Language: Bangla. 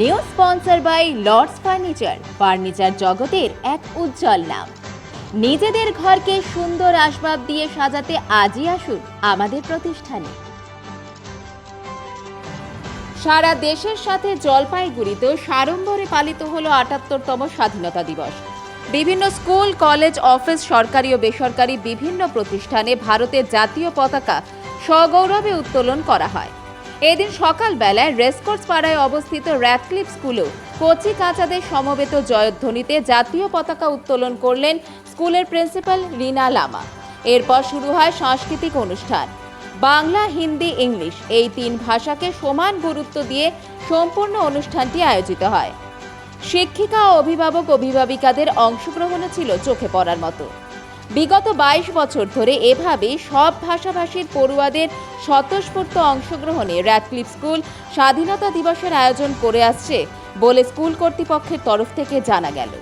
New sponsor by Lords furniture furniture জগতের এক উজ্জ্বল নাম। নিজেদের ঘরকে সুন্দর আসবাব দিয়ে সাজাতে আজই আসুন আমাদের প্রতিষ্ঠানে। সারা দেশের সাথে জলপাইগুড়িতেও সাড়ম্বরে পালিত হলো আটাত্তরতম স্বাধীনতা দিবস। বিভিন্ন স্কুল, কলেজ, অফিস, সরকারি ও বেসরকারি বিভিন্ন প্রতিষ্ঠানে ভারতের জাতীয় পতাকা সগৌরবে উত্তোলন করা হয়। এদিন সকালবেলায় রেসকোর্স পাড়ায় অবস্থিত র্যাথক্লিফ স্কুলেও কচি কাচাদের সমবেত জয়ধ্বনিতে জাতীয় পতাকা উত্তোলন করলেন স্কুলের প্রিন্সিপাল রিনা লামা। এরপর শুরু হয় সাংস্কৃতিক অনুষ্ঠান। বাংলা, হিন্দি, ইংলিশ এই তিন ভাষাকে সমান গুরুত্ব দিয়ে সম্পূর্ণ অনুষ্ঠানটি আয়োজিত হয়। শিক্ষিকা ও অভিভাবক অভিভাবিকাদের অংশগ্রহণও ছিল চোখে পড়ার মতো। বিগত বাইশ বছর ধরে এভাবে সব ভাষাভাষীর পড়ুয়াদের স্বতঃস্ফূর্ত অংশগ্রহণে র্যাডক্লিফ স্কুল স্বাধীনতা দিবসের আয়োজন করে আসছে বলে স্কুল কর্তৃপক্ষের তরফ থেকে জানা গেল।